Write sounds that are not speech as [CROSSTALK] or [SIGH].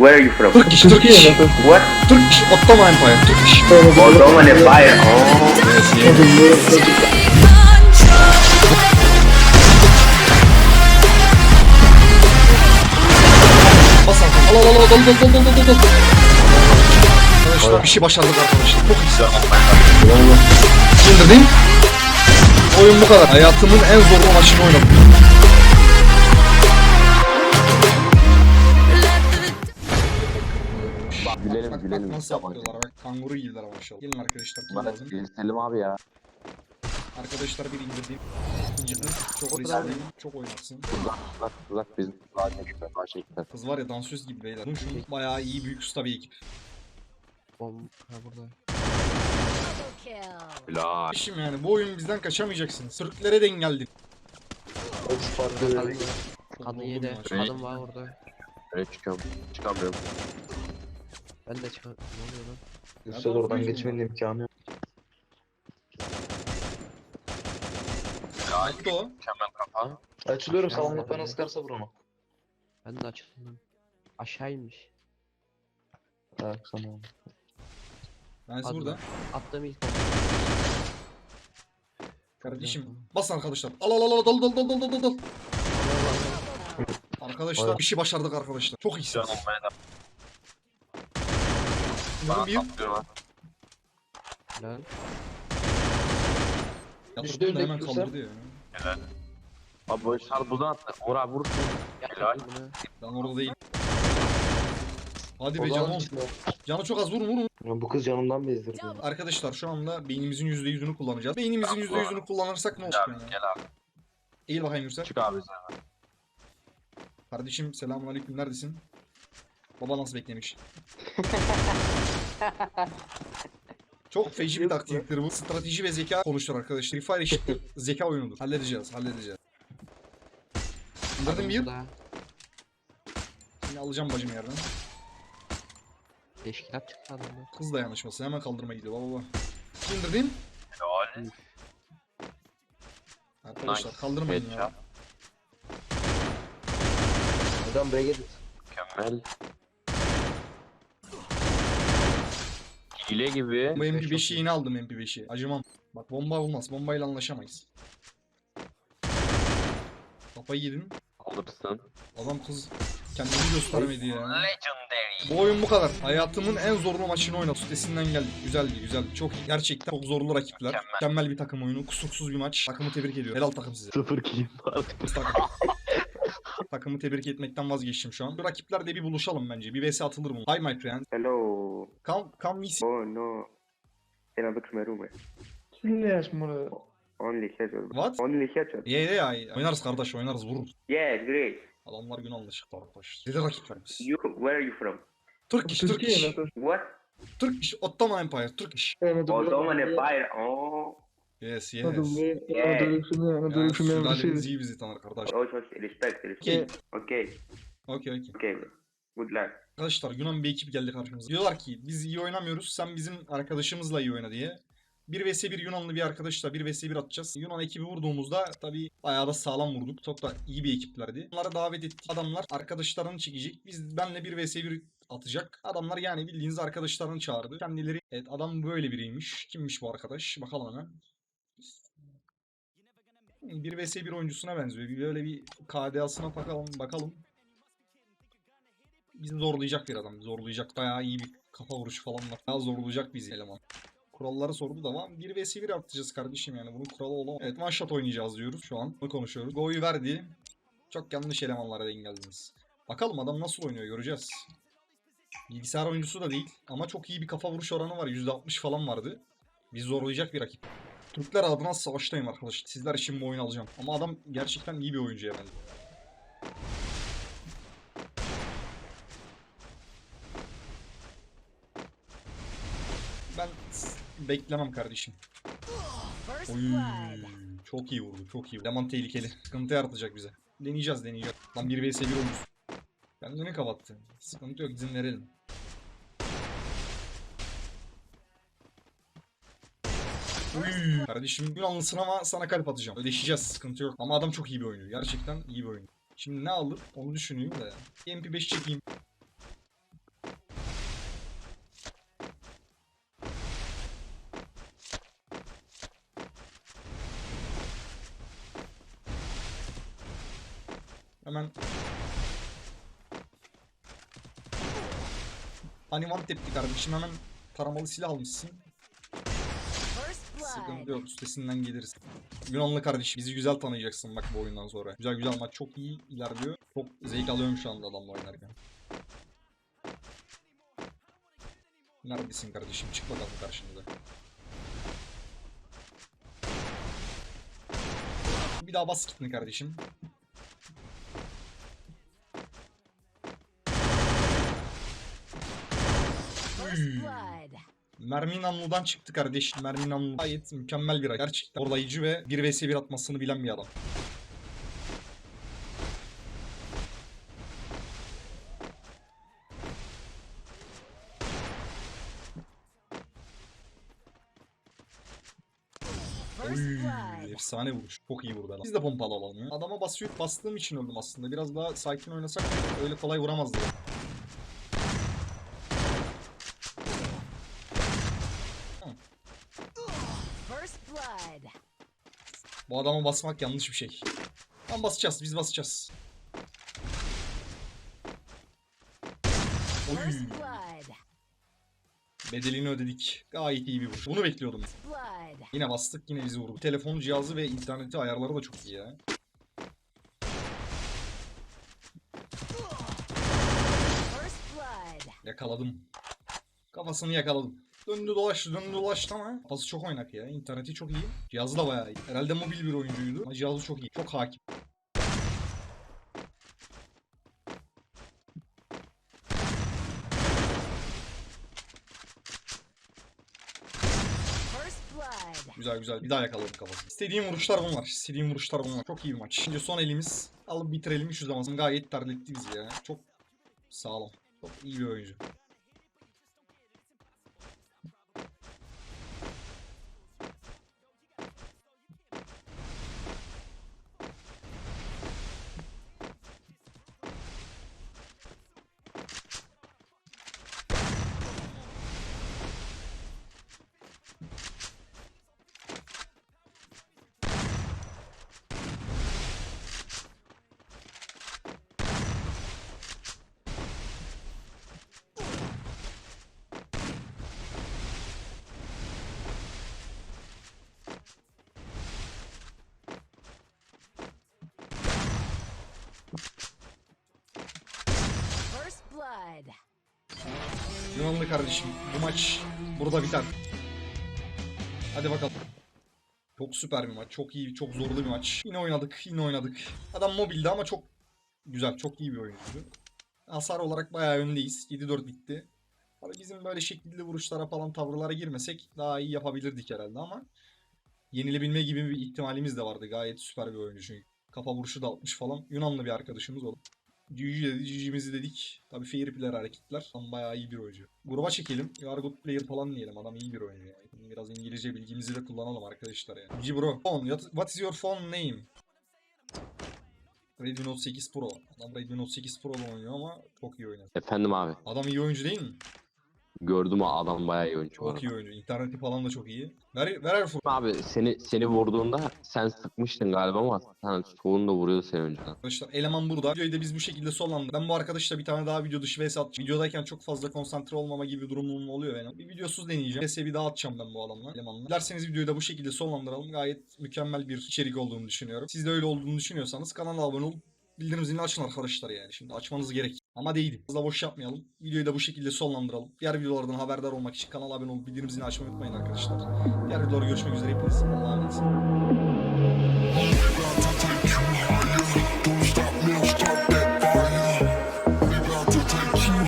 where are you from? Turkish, Turkish. What? Turkish Ottoman Empire. Turkish. Ottoman Empire. Oh. Bas arkadaşlar. Al al al al dal dal. Arkadaşlar bir şey başardık arkadaşlar. Çok güzel. İndirdim. Oyun bu kadar. Hayatımın en zorlu maçını oynadım. Bak nasıl atlıyorlar bak. Kanguru gibiler maşallah. Gelin arkadaşlar. Kim Bana lazım? Selim abi ya. Arkadaşlar bir indirdim. İndirdim. Çok riskliyim. Çok oynarsın. Uzak uzak uzak bizim daha çekme daha çekme. Kız var ya dansöz gibi beyler. Bu şu bayağı iyi büyük usta bir ekip. Bom ha burada. Bilal. Şimdi yani bu oyun bizden kaçamayacaksın. Sırtlere denk geldik. Kadın, Çok kadın yedi. Kadın var orada. Öyle çıkıyorum. Çıkamıyorum. Ben de çıkar. Ne oluyor lan? Nerede Üstte oradan geçmenin imkanı yok. Attı o. Mükemmel kafa. Açılıyorum salonluk bana tamam. sıkarsa vur onu. Ben de açıldım. Aşağı inmiş. Evet tamam. Tanesi Hadi burada. Attığım ilk Kardeşim bas arkadaşlar. Al al al al dal dal dal dal dal dal. Arkadaşlar bir şey başardık arkadaşlar. Çok iyi. Canım ben Bunların bir yatırdım da hemen kaldırdı ya. Abi bu şar buradan attı. Uğur abi vursun. Helal. Ben orada değilim. Hadi be canım. Canı çok az vurun vurun. Ya Bu kız canımdan bezdirdi. Arkadaşlar şu anda beynimizin %100'ünü kullanacağız. Beynimizin %100'ünü kullanırsak ne Gel olacak abi yani? gel abi. Eğil bakayım Yüksel. Çık abi sen. Kardeşim selamünaleyküm neredesin? Baba nasıl beklemiş? [LAUGHS] Çok feci bir taktiktir bu. Strateji ve zeka konuştur arkadaşlar. Free Fire eşittir [LAUGHS] zeka oyunudur. Halledeceğiz, halledeceğiz. İndirdim bir. Yine alacağım bacım yerden. Teşkilat çıktı adamlar. Kız dayanışması hemen kaldırma gidiyor baba baba. İndirdim. Helal. Arkadaşlar Nice. kaldırmayın ya. Adam B'ye git. Mükemmel. Hile gibi. Bu MP5'i yine aldım MP5'i. Acımam. Bak bomba olmaz. Bombayla anlaşamayız. Kafayı yedin. Alırsın. Adam kız kendini gösteremedi ya. Legendary. Bu oyun bu kadar. Hayatımın en zorlu maçını oynadım. Üstesinden geldik. Güzeldi güzel. Çok iyi. Gerçekten çok zorlu rakipler. Mükemmel. Mükemmel bir takım oyunu. Kusursuz bir maç. Takımı tebrik ediyorum. Helal takım size. Sıfır kill takım. [LAUGHS] Takımı tebrik etmekten vazgeçtim şu an. Şu rakiplerle bir buluşalım bence. Bir vs atılır mı? Hi my friend. Hello. Come, come see. Oh no. Look my room? Yes mora. Only headshot. What? Only headshot. Yeah, yeah, yeah. Oynarız kardeş oynarız vururuz. Yeah, great. Adamlar gün anlaşıklı arkadaş. Dedi rakiplerimiz. You, where are you from? Turkish, Turkish. What? Turkish, Ottoman Empire, Turkish. Ottoman Empire. Oh. Yes, yes. Yeah. Yani sülalemiz iyi bizi tanır kardeş. Oh, respect, respect. Okey, Okay. okey, okey. Okay. Good luck. Arkadaşlar Yunan bir ekip geldi karşımıza. Diyorlar ki biz iyi oynamıyoruz, sen bizim arkadaşımızla iyi oyna diye. 1 vs 1 Yunanlı bir arkadaşla 1 vs 1 atacağız. Yunan ekibi vurduğumuzda tabii bayağı da sağlam vurduk. Çok da iyi bir ekiplerdi. Onlara davet ettik. Adamlar arkadaşlarını çekecek. Biz benle 1 vs 1 atacak. Adamlar yani bildiğiniz arkadaşlarını çağırdı. Kendileri evet adam böyle biriymiş. Kimmiş bu arkadaş? Bakalım hemen. 1 vs 1 oyuncusuna benziyor. Böyle bir KDA'sına bakalım bakalım. Bizi zorlayacak bir adam. Zorlayacak. Bayağı iyi bir kafa vuruşu falan var. Bayağı zorlayacak bizi eleman. Kuralları sordu da ama 1 vs 1 atacağız kardeşim yani. Bunun kuralı olamaz. Evet one oynayacağız diyoruz şu an. Bunu konuşuyoruz. Go'yu verdi. Çok yanlış elemanlara denk geldiniz. Bakalım adam nasıl oynuyor göreceğiz. Bilgisayar oyuncusu da değil ama çok iyi bir kafa vuruş oranı var. %60 falan vardı. Bizi zorlayacak bir rakip. Türkler adına savaştayım arkadaşlar. Sizler için bu oyunu alacağım. Ama adam gerçekten iyi bir oyuncu yani. Ben beklemem kardeşim. Oy, çok iyi vurdu, çok iyi. Leman tehlikeli. Sıkıntı yaratacak bize. Deneyeceğiz, deneyeceğiz. Lan 1 vs 1 olmuş. Kendini kapattı. Sıkıntı yok, izin verelim. Uy. Kardeşim bugün alınsın ama sana kalp atacağım. Ödeşeceğiz sıkıntı yok. Ama adam çok iyi bir oyuncu. Gerçekten iyi bir oyuncu. Şimdi ne alıp onu düşüneyim de. MP5 çekeyim. Hemen Hani var kardeşim hemen taramalı silah almışsın. Sıkıntı yok üstesinden geliriz. Yunanlı kardeş bizi güzel tanıyacaksın bak bu oyundan sonra. Güzel güzel maç çok iyi ilerliyor. Çok zevk alıyorum şu anda adamla oynarken. Neredesin kardeşim? Çık bakalım karşımıza. Bir daha bas kitini kardeşim. Blood. Mermi namludan çıktı kardeşim. Mermi namlu gayet mükemmel bir ay. Gerçekten orlayıcı ve 1 vs 1 atmasını bilen bir adam. Efsane vuruş. Çok iyi vurdu. Biz de pompalı alalım ya. Adama basıyor, bastığım için öldüm aslında. Biraz daha sakin oynasak öyle kolay vuramazdı. First Bu adama basmak yanlış bir şey. Tam basacağız, biz basacağız. Oy, bedelini ödedik. Gayet iyi bir vuruş. Bunu bekliyordum. Yine bastık, yine bizi vurdu. Telefonu, cihazı ve interneti ayarları da çok iyi ya. Yakaladım. Kafasını yakaladım. Döndü dolaştı döndü dolaştı ama kafası çok oynak ya. İnterneti çok iyi. Cihazı da bayağı iyi. Herhalde mobil bir oyuncuydu ama cihazı çok iyi. Çok hakim. Güzel güzel. Bir daha yakaladım kafasını. İstediğim vuruşlar bunlar. İstediğim vuruşlar bunlar. Çok iyi bir maç. Şimdi son elimiz. Alıp bitirelim şu zaman. Gayet terletti bizi ya. Çok sağlam. Çok iyi bir oyuncu. Yunanlı kardeşim bu maç burada biter. Hadi bakalım. Çok süper bir maç. Çok iyi, çok zorlu bir maç. Yine oynadık, yine oynadık. Adam mobildi ama çok güzel, çok iyi bir oyuncuydu. Hasar olarak bayağı öndeyiz. 7-4 bitti. Abi bizim böyle şekilli vuruşlara falan tavırlara girmesek daha iyi yapabilirdik herhalde ama yenilebilme gibi bir ihtimalimiz de vardı. Gayet süper bir oyuncu çünkü. Kafa vuruşu da 60 falan. Yunanlı bir arkadaşımız o. Dedi, GG'mizi dedik. Tabii fair player hareketler. Ama bayağı iyi bir oyuncu. Gruba çekelim. Good player falan diyelim. Adam iyi bir oyuncu yani. Biraz İngilizce bilgimizi de kullanalım arkadaşlar yani. GG bro. Phone. What is your phone name? Redmi Note 8 Pro. Adam Redmi Note 8 Pro'da oynuyor ama çok iyi oynuyor. Efendim abi. Adam iyi oyuncu değil mi? Gördüm ha, adam bayağı iyi oyuncu. Çok iyi oyuncu. İnterneti falan da çok iyi. Ver, ver Erfur. Abi seni seni vurduğunda sen sıkmıştın galiba ama sen solunda vuruyordu seni önceden. Arkadaşlar eleman burada. Videoyu da biz bu şekilde sonlandırdık. Ben bu arkadaşla bir tane daha video dışı vs atacağım. Videodayken çok fazla konsantre olmama gibi bir durumum oluyor benim. Bir videosuz deneyeceğim. vs bir daha atacağım ben bu adamla. Elemanla. Dilerseniz videoyu da bu şekilde sonlandıralım. Gayet mükemmel bir içerik olduğunu düşünüyorum. Siz de öyle olduğunu düşünüyorsanız kanala abone olup bildirim zilini açın arkadaşlar yani. Şimdi açmanız gerek. Ama değildi. Fazla boş yapmayalım. Videoyu da bu şekilde sonlandıralım. Diğer videolardan haberdar olmak için kanala abone olup bildirim zilini açmayı unutmayın arkadaşlar. Diğer videolarda görüşmek üzere hepiniz. Allah'a emanet olun.